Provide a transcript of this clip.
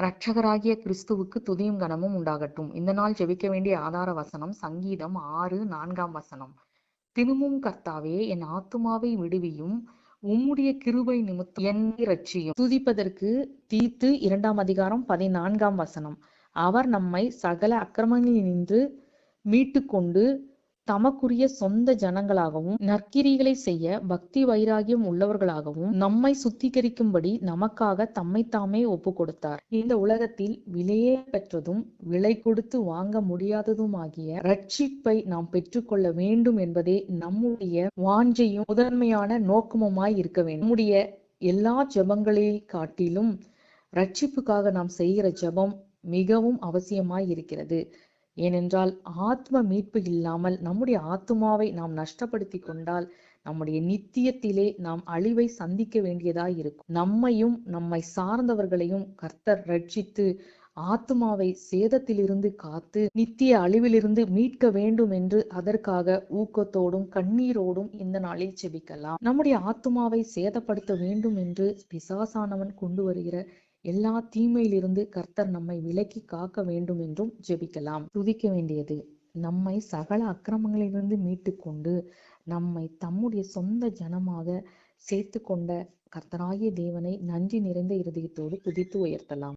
ரட்சகராகிய கிறிஸ்துவுக்கு துதியும் கனமும் உண்டாகட்டும். இந்த நாள் ஜெபிக்க வேண்டிய ஆதார வசனம் சங்கீதம் ஆறு நான்காம் வசனம். தினமும் கர்த்தாவே என் ஆத்துமாவை விடுவியும். உம்முடைய கிருபை நிமித்தம் என்னை ரட்சியும் துதிப்பதற்கு தீத்து இரண்டாம் அதிகாரம் பதினான்காம் வசனம். அவர் நம்மை சகல அக்கிரமங்களினின்று மீட்டுக்கொண்டு தமக்குரிய சொந்த ஜனங்களாகவும் நற்கிரிகளை செய்ய பக்தி வைராகியம் உள்ளவர்களாகவும் நம்மை சுத்திகரிக்கும்படி நமக்காக தம்மை தாமே ஒப்பு கொடுத்தார் இந்த உலகத்தில் விலையே பெற்றதும் விலை கொடுத்து வாங்க முடியாததுமாகிய ரட்சிப்பை நாம் பெற்றுக்கொள்ள வேண்டும் என்பதே நம்முடைய வாஞ்சையும் முதன்மையான நோக்கமுமாய் இருக்க வேண்டும். நம்முடைய எல்லா ஜெபங்களை காட்டிலும் ரட்சிப்புக்காக நாம் செய்கிற ஜெபம் மிகவும் அவசியமாய் இருக்கிறது. ஏனென்றால் ஆத்ம மீட்பு இல்லாமல் நம்முடைய ஆத்மாவை நாம் நஷ்டப்படுத்தி கொண்டால் நம்முடைய நித்தியத்திலே நாம் அழிவை சந்திக்க வேண்டியதாய் இருக்கும். நம்மையும் நம்மை சார்ந்தவர்களையும் கர்த்தர் ரட்சித்து ஆத்மாவை சேதத்திலிருந்து காத்து நித்திய அழிவிலிருந்து மீட்க வேண்டும் என்று அதற்காக ஊக்கத்தோடும் கண்ணீரோடும் இந்த நாளில் செபிக்கலாம். நம்முடைய ஆத்மாவை சேதப்படுத்த வேண்டும் என்று பிசாசானவன் கொண்டு வருகிற எல்லா தீமையிலிருந்து கர்த்தர் நம்மை விலக்கி காக்க வேண்டும் என்றும் ஜெபிக்கலாம். துதிக்க வேண்டியது நம்மை சகல அக்கிரமங்களிலிருந்து மீட்டு கொண்டு நம்மை தம்முடைய சொந்த ஜனமாக சேர்த்து கொண்ட கர்த்தராகிய தேவனை நன்றி நிறைந்த இருதயத்தோடு துதித்து உயர்த்தலாம்.